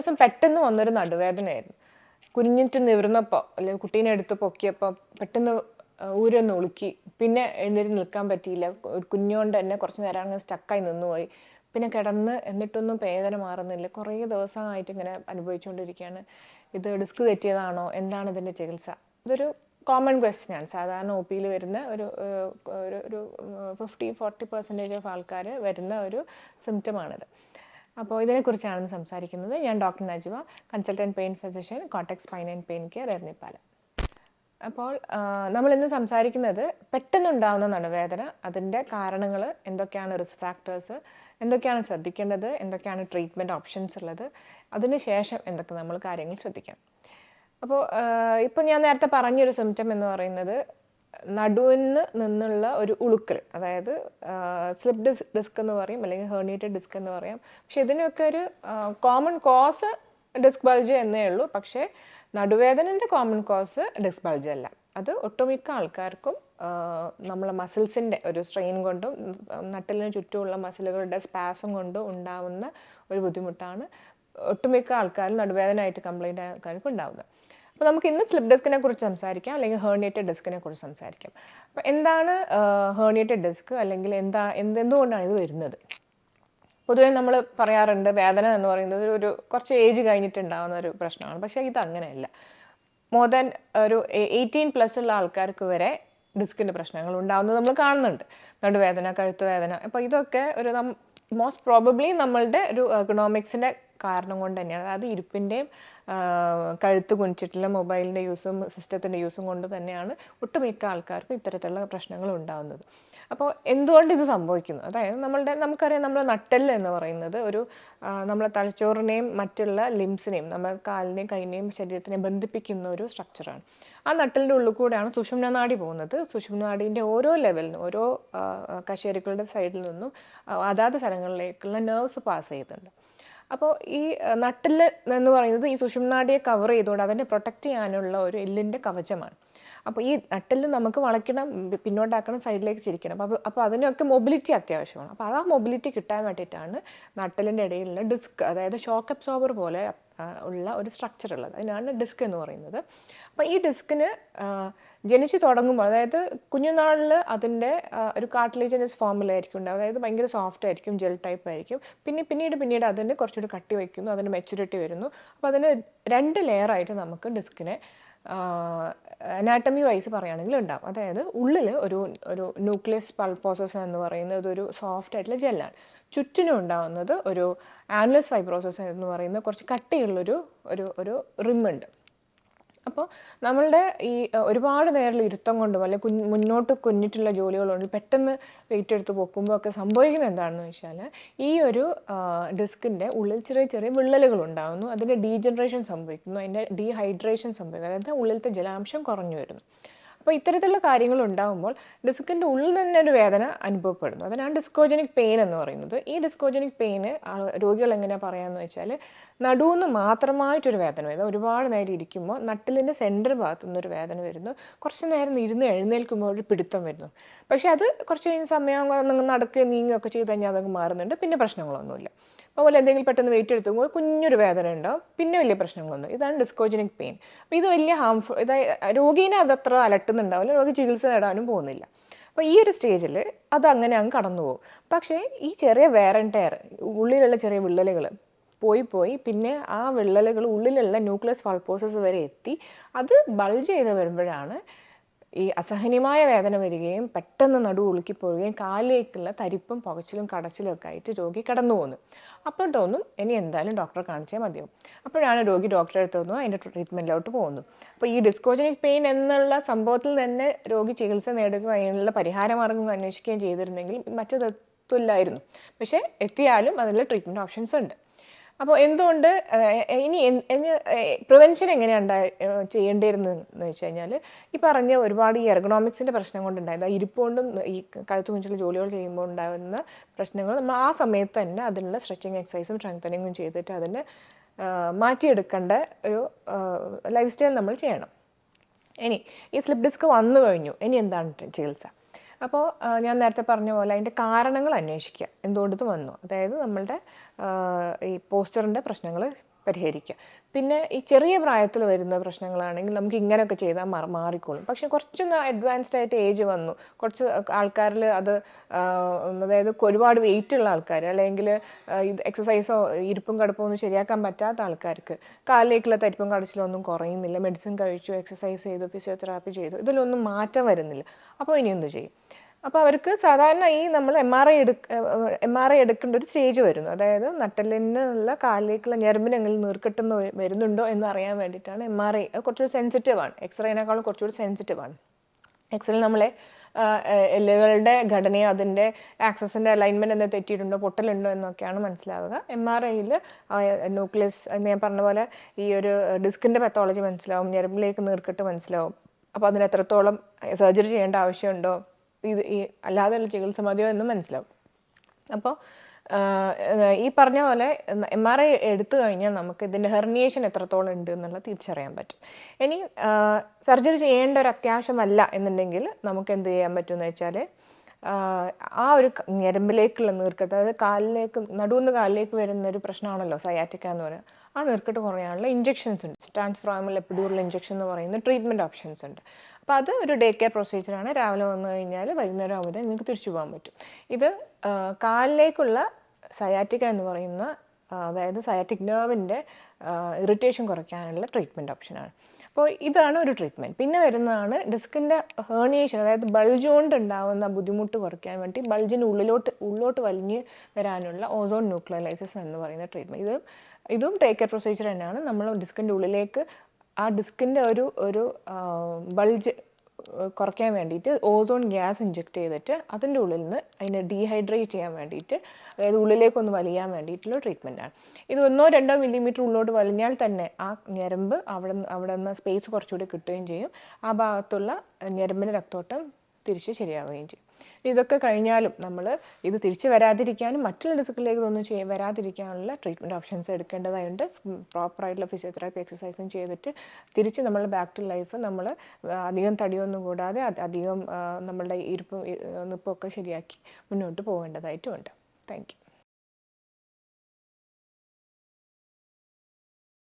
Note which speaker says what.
Speaker 1: ദിവസം പെട്ടെന്ന് വന്നൊരു നടുവേദനയായിരുന്നു. കുനിഞ്ഞിട്ട് നിവർന്നപ്പോൾ അല്ലെങ്കിൽ കുട്ടീനെ എടുത്ത് പൊക്കിയപ്പോൾ പെട്ടെന്ന് ഊരൊന്ന് ഉളുക്കി. പിന്നെ എഴുന്നേറ്റ് നിൽക്കാൻ പറ്റിയില്ല. കുഞ്ഞുകൊണ്ട് തന്നെ കുറച്ച് നേരം അങ്ങനെ സ്റ്റക്കായി നിന്നുപോയി. പിന്നെ കിടന്ന് എന്നിട്ടൊന്നും വേദന മാറുന്നില്ല. കുറേ ദിവസമായിട്ട് ഇങ്ങനെ അനുഭവിച്ചുകൊണ്ടിരിക്കുകയാണ്. ഇത് ഡിസ്ക് തെറ്റിയതാണോ? എന്താണ് ഇതിന്റെ ചികിത്സ? ഇതൊരു കോമൺ ക്വസ്റ്റ്യൻ ആണ്. സാധാരണ ഒ പിയിൽ വരുന്ന ഒരു ഒരു ഫിഫ്റ്റി ഫോർട്ടി പെർസെന്റേജ് ഓഫ് ആൾക്കാർ വരുന്ന ഒരു സിംറ്റമാണിത് അപ്പോൾ ഇതിനെക്കുറിച്ചാണ് സംസാരിക്കുന്നത്. ഞാൻ doctor Najuva consultant pain physician Cortex pain and pain care Eranhipalam അപ്പോൾ നമ്മൾ ഇന്ന് സംസാരിക്കുന്നത് പെട്ടെന്നുണ്ടാകുന്ന നടുവേദന അതിന്റെ കാരണങ്ങൾ എന്തൊക്കെയാണ് റിസ്ക് ഫാക്ടേഴ്സ് എന്തൊക്കെയാണ് ശ്രദ്ധിക്കേണ്ടത് എന്തൊക്കെയാണ് ട്രീറ്റ്മെന്റ് ഓപ്ഷൻസ് ഉള്ളത് അതിന് ശേഷം എന്തൊക്കെ നമ്മൾ കാര്യങ്ങൾ ശ്രദ്ധിക്കാം. അപ്പോൾ ഇപ്പോൾ ഞാൻ നേരത്തെ പറഞ്ഞൊരു സിംറ്റം എന്ന് പറയുന്നത് നടുവിന് നിന്നുള്ള ഒരു ഉളുക്കൽ. അതായത് സ്ലിപ്പ് ഡിസ് ഡിസ്ക് എന്ന് പറയും അല്ലെങ്കിൽ ഹേർണിയേറ്റഡ് ഡിസ്ക് എന്ന് പറയാം. പക്ഷെ ഇതിനൊക്കെ ഒരു കോമൺ കോസ് ഡിസ്ക് ബൾജ് എന്നേ ഉള്ളൂ. പക്ഷേ നടുവേദനന്റെ കോമൺ കോസ് ഡിസ്ക് ബൾജ് അല്ല. അത് ഒട്ടുമിക്ക ആൾക്കാർക്കും നമ്മളെ മസിൽസിന്റെ ഒരു സ്ട്രെയിൻ കൊണ്ടും നട്ടലിന് ചുറ്റുമുള്ള മസിലുകളുടെ സ്പാസം കൊണ്ടും ഉണ്ടാവുന്ന ഒരു ബുദ്ധിമുട്ടാണ് ഒട്ടുമിക്ക ആൾക്കാരും നടുവേദനയായിട്ട് കംപ്ലൈന്റ് ആൾക്കാർക്ക് ഉണ്ടാവുന്നത്. അപ്പോൾ നമുക്ക് ഇന്ന് സ്ലിപ്പ് ഡെസ്കിനെ കുറിച്ച് സംസാരിക്കാം അല്ലെങ്കിൽ ഹേർണിയേറ്റഡ് ഡെസ്കിനെ കുറിച്ച് സംസാരിക്കാം. അപ്പോൾ എന്താണ് ഹേർണിയേറ്റഡ് ഡെസ്ക് അല്ലെങ്കിൽ എന്താ എന്ത് എന്തുകൊണ്ടാണ് ഇത് വരുന്നത്? പൊതുവെ നമ്മൾ പറയാറുണ്ട് വേദന എന്ന് പറയുന്നത് ഒരു കുറച്ച് ഏജ് കഴിഞ്ഞിട്ടുണ്ടാകുന്ന ഒരു പ്രശ്നമാണ്. പക്ഷേ ഇത് അങ്ങനെയല്ല. മോർ ദാൻ ഒരു എയ്റ്റീൻ പ്ലസ് ഉള്ള ആൾക്കാർക്ക് വരെ ഡിസ്കിന്റെ പ്രശ്നങ്ങൾ ഉണ്ടാകുന്നത് നമ്മൾ കാണുന്നുണ്ട്. നടുവേദന കഴുത്ത് വേദന. അപ്പോൾ ഇതൊക്കെ ഒരു മോസ്റ്റ് പ്രോബബ്ലി നമ്മളുടെ ഒരു എക്കണോമിക്സിന്റെ കാരണം കൊണ്ട് തന്നെയാണ്. അതായത് ഇരിപ്പിന്റെയും കഴുത്ത് കുനിച്ചിട്ടുള്ള മൊബൈലിന്റെ യൂസും സിസ്റ്റത്തിന്റെ യൂസും കൊണ്ട് തന്നെയാണ് ഒട്ടുമിക്ക ആൾക്കാർക്കും ഇത്തരത്തിലുള്ള പ്രശ്നങ്ങൾ ഉണ്ടാകുന്നത്. അപ്പോൾ എന്തുകൊണ്ട് ഇത് സംഭവിക്കുന്നു? അതായത് നമ്മളുടെ നമുക്കറിയാം നമ്മൾ നട്ടെല്ല് എന്ന് പറയുന്നത് ഒരു നമ്മളെ തലച്ചോറിനെയും മറ്റുള്ള ലിംസിനെയും നമ്മൾ കാലിനെയും കൈനെയും ശരീരത്തിനെയും ബന്ധിപ്പിക്കുന്ന ഒരു സ്ട്രക്ചറാണ്. ആ നട്ടലിന്റെ ഉള്ളിൽ കൂടെയാണ് സുഷുമ്നനാടി പോകുന്നത്. സുഷുമ്നനാടിന്റെ ഓരോ ലെവലിനും ഓരോ കശേരുക്കളുടെ സൈഡിൽ നിന്നും അതാത് സ്ഥലങ്ങളിലേക്കുള്ള നെർവ്സ് പാസ് ചെയ്യുന്നുണ്ട്. അപ്പോൾ ഈ നട്ടിൽ എന്ന് പറയുന്നത് ഈ സുഷുമ്നാടിയെ കവർ ചെയ്തുകൊണ്ട് അതിനെ പ്രൊട്ടക്റ്റ് ചെയ്യാനുള്ള ഒരു എല്ലിന്റെ കവചമാണ്. അപ്പോൾ ഈ നട്ടിൽ നമുക്ക് വളയ്ക്കണം പിന്നോട്ടാക്കണം സൈഡിലേക്ക് ചിരിക്കണം. അപ്പോൾ അപ്പോൾ അതിനൊക്കെ മൊബിലിറ്റി അത്യാവശ്യമാണ്. അപ്പോൾ ആ മൊബിലിറ്റി കിട്ടാൻ വേണ്ടിയിട്ടാണ് നട്ടലിന്റെ ഇടയിലുള്ള ഡിസ്ക് അതായത് ഷോക്ക് അബ്സോർബർ പോലെ ഉള്ള ഒരു സ്ട്രക്ചർ ഉള്ളത്. അതിനാണ് ഡിസ്ക് എന്ന് പറയുന്നത്. അപ്പോൾ ഈ ഡിസ്കിന് ജനിച്ചു തുടങ്ങുമ്പോൾ അതായത് കുഞ്ഞുനാളിൽ അതിന്റെ ഒരു കാർട്ടിലേജനസ് ഫോമിലായിരിക്കും ഉണ്ടാവും അതായത് ഭയങ്കര സോഫ്റ്റ് ആയിരിക്കും ജെൽ ടൈപ്പ് ആയിരിക്കും. പിന്നെ പിന്നീട് പിന്നീട് അതിന് കുറച്ചുകൂടി കട്ടി വയ്ക്കുന്നു അതിന് മെച്യൂരിറ്റി വരുന്നു. അപ്പോൾ അതിന് രണ്ട് ലെയറായിട്ട് നമുക്ക് ഡിസ്കിനെ അനാട്ടമി വൈസ് പറയുകയാണെങ്കിൽ ഉണ്ടാവും. അതായത് ഉള്ളിൽ ഒരു ഒരു ന്യൂക്ലിയസ് പൾപ്പോസസ് എന്ന് പറയുന്നത് ഒരു സോഫ്റ്റ് ആയിട്ടുള്ള ജെല്ലാണ് ചുറ്റിനും ഉണ്ടാകുന്നത് ഒരു ആനുലസ് ഫൈബ്രോസസ് എന്ന് പറയുന്ന കുറച്ച് കട്ടിയുള്ളൊരു ഒരു ഒരു റിമ്മുണ്ട് അപ്പോൾ നമ്മളുടെ ഈ ഒരുപാട് നേരം ഇരുത്തം കൊണ്ടും അല്ലെങ്കിൽ കുഞ്ഞ് മുന്നോട്ട് കുഞ്ഞിട്ടുള്ള ജോലികളുണ്ട്. പെട്ടെന്ന് വെയിറ്റ് എടുത്ത് പൊക്കുമ്പോൾ ഒക്കെ സംഭവിക്കുന്നത് എന്താണെന്ന് വെച്ചാൽ ഈ ഒരു ഡിസ്കിന്റെ ഉള്ളിൽ ചെറിയ ചെറിയ വിള്ളലുകൾ ഉണ്ടാകുന്നു അതിന്റെ ഡീജനറേഷൻ സംഭവിക്കുന്നു. അതിന്റെ ഡീഹൈഡ്രേഷൻ സംഭവിക്കുന്നു. അതായത് ഉള്ളിലത്തെ ജലാംശം കുറഞ്ഞു വരുന്നു. അപ്പോൾ ഇത്തരത്തിലുള്ള കാര്യങ്ങൾ ഉണ്ടാകുമ്പോൾ ഡിസ്കിന്റെ ഉള്ളിൽ തന്നെ ഒരു വേദന അനുഭവപ്പെടുന്നു. അതിനാണ് ഡിസ്കോജനിക് പെയിൻ എന്ന് പറയുന്നത്. ഈ ഡിസ്കോജനിക് പെയിന് രോഗികൾ എങ്ങനെയാണ് പറയാമെന്ന് വെച്ചാൽ നടുവെന്ന് മാത്രമായിട്ടൊരു വേദന വരുന്നത് ഒരുപാട് നേരം ഇരിക്കുമ്പോൾ നട്ടിലിന്റെ സെന്റർ ഭാഗത്തു നിന്നൊരു വേദന വരുന്നു. കുറച്ച് നേരം ഇരുന്ന് എഴുന്നേൽക്കുമ്പോൾ ഒരു പിടുത്തം വരുന്നു. പക്ഷേ അത് കുറച്ച് കഴിഞ്ഞ സമയം നടക്കുകയും നീങ്ങുകയൊക്കെ ചെയ്ത് കഴിഞ്ഞാൽ അതങ്ങ് മാറുന്നുണ്ട്. പിന്നെ പ്രശ്നങ്ങളൊന്നുമില്ല. അതുപോലെ എന്തെങ്കിലും പെട്ടെന്ന് വെയിറ്റ് എടുത്തുമ്പോൾ കുഞ്ഞൊരു വേദന ഉണ്ടാവും. പിന്നെ വലിയ പ്രശ്നങ്ങളൊന്നും ഇതാണ് ഡിസ്കോജനിക് പെയിൻ അപ്പോൾ ഇത് വലിയ ഹാംഫുൾ ഇതായി രോഗീനെ അതത്ര അലട്ടുന്നുണ്ടാവില്ല. രോഗി ചികിത്സ നേടാനും പോകുന്നില്ല. അപ്പോൾ ഈ ഒരു സ്റ്റേജിൽ അത് അങ്ങനെ അങ്ങ് കടന്നു പോകും. പക്ഷേ ഈ ചെറിയ വേറൻ ടയർ ഉള്ളിലുള്ള ചെറിയ വിള്ളലുകൾ പോയി പോയി പിന്നെ ആ വിള്ളലുകൾ ഉള്ളിലുള്ള ന്യൂക്ലിയസ് ഫൾപ്പോസസ് വരെ എത്തി. അത് ബൾജ് ചെയ്ത് വരുമ്പോഴാണ് ഈ അസഹനീയമായ വേദന വരികയും പെട്ടെന്ന് നടു ഉളുക്കിപ്പോവുകയും കാലിലേക്കുള്ള തരിപ്പും പുകച്ചിലും കടച്ചിലും ഒക്കെ ആയിട്ട് രോഗി കടന്നു പോകുന്നു അപ്പോൾ തോന്നും ഇനി എന്തായാലും ഡോക്ടറെ കാണിച്ചേ മതിയാവും. അപ്പോഴാണ് രോഗി ഡോക്ടറെ അടുത്ത് വന്നു അതിന്റെ ട്രീറ്റ്മെന്റിലോട്ട് പോകുന്നു അപ്പോൾ ഈ ഡിസ്കോജനിക് പെയിൻ എന്നുള്ള സംഭവത്തിൽ തന്നെ രോഗി ചികിത്സ നേടുകയും അതിനുള്ള പരിഹാര മാർഗങ്ങൾ അന്വേഷിക്കുകയും ചെയ്തിരുന്നെങ്കിൽ മറ്റു പക്ഷേ എത്തിയാലും അതിൽ ട്രീറ്റ്മെന്റ് ഓപ്ഷൻസ് ഉണ്ട്. അപ്പോൾ എന്തുകൊണ്ട് ഇനി പ്രിവെൻഷൻ എങ്ങനെയാണ് ഉണ്ടായി ചെയ്യേണ്ടിയിരുന്നതെന്ന് വെച്ച് കഴിഞ്ഞാൽ ഈ പറഞ്ഞ ഒരുപാട് ഈ എർഗണോമിക്സിന്റെ പ്രശ്നം കൊണ്ടുണ്ടായത് ഇരിപ്പുകൊണ്ടും ഈ കഴുത്തു മുഞ്ചുള്ള ജോലികൾ ചെയ്യുമ്പോൾ ഉണ്ടാകുന്ന പ്രശ്നങ്ങൾ നമ്മൾ ആ സമയത്ത് തന്നെ അതിനുള്ള സ്ട്രെച്ചിങ് എക്സസൈസും സ്ട്രെങ്തനിങ്ങും ചെയ്തിട്ട് അതിന് മാറ്റിയെടുക്കേണ്ട ഒരു ലൈഫ് സ്റ്റൈൽ നമ്മൾ ചെയ്യണം. ഇനി ഈ സ്ലിപ്പ് ഡിസ്ക് വന്നു കഴിഞ്ഞു. ഇനി എന്താണ് ചികിത്സ? അപ്പോൾ ഞാൻ നേരത്തെ പറഞ്ഞ പോലെ അതിന്റെ കാരണങ്ങൾ അന്വേഷിക്കുക. എന്തുകൊണ്ട് ഇത് വന്നു. അതായത് നമ്മളുടെ ഈ പോസ്റ്ററിന്റെ പ്രശ്നങ്ങൾ പരിഹരിക്കുക. പിന്നെ ഈ ചെറിയ പ്രായത്തിൽ വരുന്ന പ്രശ്നങ്ങളാണെങ്കിൽ നമുക്ക് ഇങ്ങനെയൊക്കെ ചെയ്താൽ മാറി മാറിക്കോളും. പക്ഷെ കുറച്ചൊന്ന് അഡ്വാൻസ്ഡ് ആയിട്ട് ഏജ് വന്നു. കുറച്ച് ആൾക്കാരിൽ അത് അതായത് ഒരുപാട് വെയിറ്റ് ഉള്ള ആൾക്കാർ അല്ലെങ്കിൽ ഇത് എക്സസൈസോ ഇരിപ്പും കടുപ്പോ ഒന്നും ശരിയാക്കാൻ പറ്റാത്ത ആൾക്കാർക്ക് കാലിലേക്കുള്ള തരിപ്പും കടച്ചിലോ ഒന്നും കുറയുന്നില്ല. മെഡിസിൻ കഴിച്ചു എക്സസൈസ് ചെയ്തു ഫിസിയോതെറാപ്പി ചെയ്തു ഇതിലൊന്നും മാറ്റം വരുന്നില്ല. അപ്പോൾ ഇനി എന്ത് ചെയ്യും? അപ്പോൾ അവർക്ക് സാധാരണ ഈ നമ്മൾ എം ആർ ഐ എടുക്ക എം ആർ ഐ എടുക്കേണ്ട ഒരു സ്റ്റേജ് വരുന്നു. അതായത് നട്ടലിനുള്ള കാലിലേക്കുള്ള ഞരമ്പിനെങ്കിലും നീർക്കെട്ടെന്ന് വരുന്നുണ്ടോ എന്ന് അറിയാൻ വേണ്ടിയിട്ടാണ് എം ആർ ഐ കുറച്ചുകൂടി സെൻസിറ്റീവ് ആണ്. എക്സ്റേനേക്കാളും കുറച്ചുകൂടി സെൻസിറ്റീവ് ആണ്. എക്സിൽ നമ്മളെ എല്ലുകളുടെ ഘടനയോ അതിന്റെ ആക്സസിന്റെ അലൈൻമെന്റ് എന്താ തെറ്റിയിട്ടുണ്ടോ പൊട്ടലുണ്ടോ എന്നൊക്കെയാണ് മനസ്സിലാവുക. എം ആർ ഐയിൽ ന്യൂക്ലിയസ് ഞാൻ പറഞ്ഞ പോലെ ഈ ഒരു ഡിസ്കിന്റെ പെത്തോളജി മനസ്സിലാവും ഞരമ്പിലേക്ക് നീർക്കെട്ട് മനസ്സിലാവും. അപ്പോൾ അതിന് എത്രത്തോളം സർജറി ചെയ്യേണ്ട ആവശ്യമുണ്ടോ ഇത് ഈ അല്ലാതെയുള്ള ചികിത്സ മതിയോ എന്ന് മനസ്സിലാവും. അപ്പോൾ ഈ പറഞ്ഞ പോലെ എം ആർ ഐ എടുത്തു കഴിഞ്ഞാൽ നമുക്ക് ഇതിന്റെ ഹെർണിയേഷൻ എത്രത്തോളം ഉണ്ട് എന്നുള്ളത് തിരിച്ചറിയാൻ പറ്റും. ഇനി സർജറി ചെയ്യേണ്ട ഒരു അത്യാവശ്യമല്ല എന്നുണ്ടെങ്കിൽ നമുക്ക് എന്ത് ചെയ്യാൻ പറ്റുമെന്ന് വെച്ചാൽ ആ ഒരു ഞരമ്പിലേക്കുള്ള നീർക്കെട്ട് അതായത് കാലിലേക്ക് നടുവുന്ന് കാലിലേക്ക് വരുന്ന ഒരു പ്രശ്നമാണല്ലോ സയാറ്റിക്ക എന്ന് പറയുന്നത്. ആ നീർക്കെട്ട് കുറയാനുള്ള ഇഞ്ചെക്ഷൻസ് ഉണ്ട്. ട്രാൻസ്ഫ്രോമൽ എപ്പിഡൂറൽ ഇഞ്ചെക്ഷൻ എന്ന് പറയുന്ന ട്രീറ്റ്മെന്റ് ഓപ്ഷൻസ് ഉണ്ട്. അപ്പോൾ അത് ഒരു ഡേ കെയർ പ്രൊസീജിയറാണ് രാവിലെ വന്നു കഴിഞ്ഞാൽ വൈകുന്നേരം ആകുമ്പോൾ നിങ്ങൾക്ക് തിരിച്ചു പോകാൻ പറ്റും. ഇത് കാലിലേക്കുള്ള സയാറ്റിക്ക എന്ന് പറയുന്ന അതായത് സയാറ്റിക് നെർവിന്റെ ഇറിറ്റേഷൻ കുറയ്ക്കാനുള്ള ട്രീറ്റ്മെന്റ് ഓപ്ഷനാണ് അപ്പോൾ ഇതാണ് ഒരു ട്രീറ്റ്മെന്റ് പിന്നെ വരുന്നതാണ് ഡിസ്കിന്റെ ഹേണിയേഷൻ അതായത് ബൾജ് കൊണ്ട് ഉണ്ടാകുന്ന ബുദ്ധിമുട്ട് കുറയ്ക്കാൻ വേണ്ടി ബൾജിന്റെ ഉള്ളിലോട്ട് ഉള്ളിലോട്ട് വലിഞ്ഞ് വരാനുള്ള ഓസോൺ ന്യൂക്ലിയലൈസിസ് എന്ന് പറയുന്ന ട്രീറ്റ്മെന്റ് ഇത് ഇതും ടേക്ക് പ്രൊസീജിയർ തന്നെയാണ്. നമ്മൾ ഡിസ്കിന്റെ ഉള്ളിലേക്ക് ആ ഡിസ്കിന്റെ ഒരു ഒരു ബൾജ് കുറയ്ക്കാൻ വേണ്ടിയിട്ട് ഓസോൺ ഗ്യാസ് ഇഞ്ചെക്ട് ചെയ്തിട്ട് അതിന്റെ ഉള്ളിൽ നിന്ന് അതിനെ ഡീഹൈഡ്രേറ്റ് ചെയ്യാൻ വേണ്ടിയിട്ട് അതായത് ഉള്ളിലേക്കൊന്ന് വലിയാൻ വേണ്ടിയിട്ടുള്ള ട്രീറ്റ്മെന്റാണ് ഇത് ഒന്നോ രണ്ടോ മില്ലിമീറ്റർ ഉള്ളിലോട്ട് വലിഞ്ഞാൽ തന്നെ ആ ഞരമ്പ് അവിടെ നിന്ന് അവിടെ നിന്ന് സ്പേസ് കുറച്ചുകൂടി കിട്ടുകയും ചെയ്യും. ആ ഭാഗത്തുള്ള ഞരമ്പിന്റെ രക്തോട്ടം തിരിച്ച് ശരിയാവുകയും ചെയ്യും. ഇതൊക്കെ കഴിഞ്ഞാലും നമ്മൾ ഇത് തിരിച്ചു വരാതിരിക്കാനും മറ്റുള്ള ഡിസ്കിലേക്ക് ഒന്നും ചെയ്യാൻ വരാതിരിക്കാനുള്ള ട്രീറ്റ്മെന്റ് ഓപ്ഷൻസ് എടുക്കേണ്ടതായുണ്ട്. പ്രോപ്പറായിട്ടുള്ള ഫിസിയോതെറാപ്പി എക്സസൈസും ചെയ്തിട്ട് തിരിച്ച് നമ്മൾ ബാക്ക് ടു ലൈഫ് നമ്മൾ അധികം തടിയൊന്നും കൂടാതെ അധികം നമ്മളുടെ ഇരിപ്പും നിപ്പൊക്കെ ശരിയാക്കി മുന്നോട്ട് പോകേണ്ടതായിട്ടുമുണ്ട്. Thank you